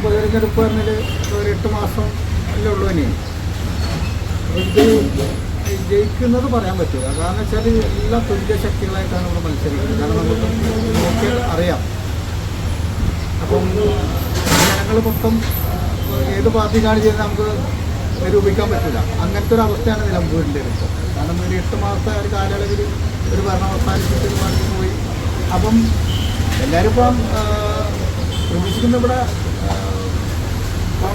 ഉപതെരഞ്ഞെടുപ്പ് പറഞ്ഞാൽ ഒരു എട്ട് മാസം അല്ലേ ഉള്ളൂ തന്നെയാണ് ഇത് ജയിക്കുന്നത് പറയാൻ പറ്റില്ല കാരണം വെച്ചാൽ എല്ലാ തുല്യ ശക്തികളായിട്ടാണ് നമ്മൾ മത്സരിക്കുന്നത്. കാരണം നമുക്ക് നോക്കിയാൽ അറിയാം. അപ്പം ജനങ്ങൾ മൊത്തം ഏത് പാർട്ടിക്കാണ് ചെയ്യുന്നത് നമുക്ക് നിരൂപിക്കാൻ പറ്റില്ല അങ്ങനത്തെ ഒരു അവസ്ഥയാണ് നിലമ്പൂരിന്റെ ഇപ്പോൾ കാരണം ഒരു എട്ട് മാസത്തെ ഒരു കാലയളവിൽ ഒരു ഭരണം അവസാനിച്ചിട്ട് പോയി. അപ്പം എല്ലാവരും ഇപ്പം പ്രതീക്ഷിക്കുന്ന ഇവിടെ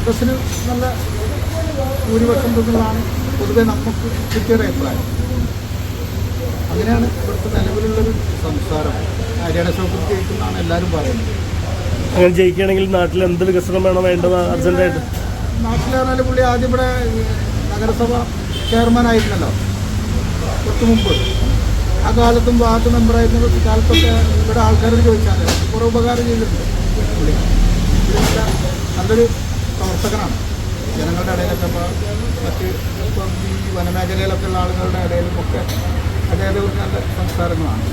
കോൺഗ്രസ്സിന് നല്ല ഭൂരിപക്ഷം എന്നുള്ളതാണ് പൊതുവെ നമുക്ക് കിട്ടിയൊരു അഭിപ്രായം. അങ്ങനെയാണ് ഇവിടുത്തെ നിലവിലുള്ളൊരു സംസാരം. ഹരിയാന സൗകര്യം ജയിക്കുന്നതാണ് എല്ലാവരും പറയുന്നത്. അങ്ങനെ ജയിക്കുകയാണെങ്കിൽ നാട്ടിൽ എന്ത് വികസനം വേണം വേണ്ടത് അർജന്റായിട്ട്? നാട്ടിൽ പറഞ്ഞാൽ പുള്ളി ആദ്യം ഇവിടെ നഗരസഭ ചെയർമാൻ ആയിരുന്നല്ലോ. തൊട്ട് മുമ്പ്. ആ കാലത്തും വാർഡ് മെമ്പറായിരുന്ന കാലത്തൊക്കെ ഇവിടെ ആൾക്കാരോട് ചോദിച്ചാൽ കുറേ ഉപകാരം ചെയ്തിട്ടുണ്ട് പുള്ളി. നല്ലൊരു പ്രവർത്തകനാണ്. ജനങ്ങളുടെ ഇടയിലൊക്കെ ഇപ്പോൾ മറ്റ് ഇപ്പം ഈ വനമേഖലയിലൊക്കെ ഉള്ള ആളുകളുടെ ഇടയിലും ഒക്കെ അദ്ദേഹത്തെ ഒരു നല്ല സംസ്കാരങ്ങളാണ്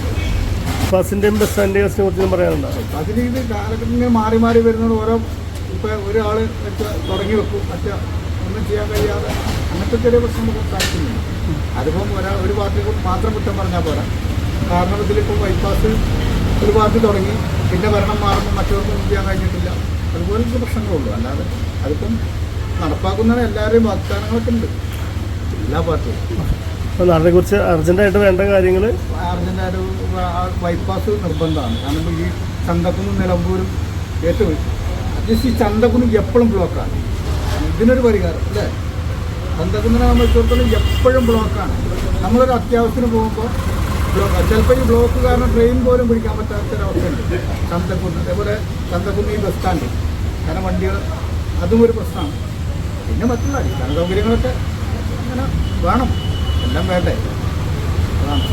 ബസ്സിന്റെയും ബസ് സ്റ്റാൻഡിന്റെയും കുറിച്ച് പറയാനുണ്ടോ? അതിന് ഇത് കാലഘട്ടം ഇങ്ങനെ മാറി മാറി വരുന്നത് ഓരോ ഇപ്പോൾ ഒരാൾ വെച്ച് തുടങ്ങി വെക്കും. മറ്റേ ഒന്നും ചെയ്യാൻ കഴിയാതെ അങ്ങനത്തെ ചെറിയ പ്രശ്നം നമുക്ക് സാധിക്കുന്നില്ല അതിപ്പം ഒരാൾ ഒരു പാർട്ടി മാത്രം കുറ്റം പറഞ്ഞാൽ പോരാ. കാരണം ഇതിലിപ്പോൾ ബൈപ്പാസ് ഒരു പാർട്ടി തുടങ്ങി. പിന്നെ ഭരണം മാറുമ്പോൾ മറ്റവർക്കൊന്നും ചെയ്യാൻ കഴിഞ്ഞിട്ടില്ല. അതുപോലത്തെ പ്രശ്നങ്ങളുള്ളൂ അല്ലാതെ അതിപ്പം നടപ്പാക്കുന്ന എല്ലാവരുടെയും വാഗ്ദാനങ്ങളൊക്കെ ഉണ്ട്. എല്ലാ പാർട്ടിയും. നാടിനെ കുറിച്ച് അർജന്റായിട്ട് വേണ്ട കാര്യങ്ങൾ അർജന്റായിട്ട് ബൈപ്പാസ് നിർബന്ധമാണ്. കാരണം ഈ ചന്തക്കുന്നും നിലമ്പൂരും ഏറ്റവും അറ്റ്ലീസ്റ്റ് ഈ ചന്തക്കുന്നും എപ്പോഴും ബ്ലോക്കാണ് ഇതിനൊരു പരിഹാരം അല്ലേ? ചന്തക്കുന്നിനെ സംബന്ധിച്ചിടത്തോളം എപ്പോഴും ബ്ലോക്കാണ് നമ്മളൊരു അത്യാവശ്യത്തിന് പോകുമ്പോൾ ചിലപ്പോൾ ഈ ബ്ലോക്ക് കാരണം ട്രെയിൻ പോലും പിടിക്കാൻ പറ്റാത്തൊരവസ്ഥയുണ്ട് ചന്തക്കുന്ന് അതേപോലെ ചന്തക്കുന്ന് ബസ് സ്റ്റാൻഡ് കാരണം വണ്ടികൾ അതും ഒരു പ്രശ്നമാണ്. പിന്നെ മറ്റുള്ള അടിസ്ഥാന സൗകര്യങ്ങളൊക്കെ അങ്ങനെ വേണം. എല്ലാം വേണ്ടേ? അതാണ്.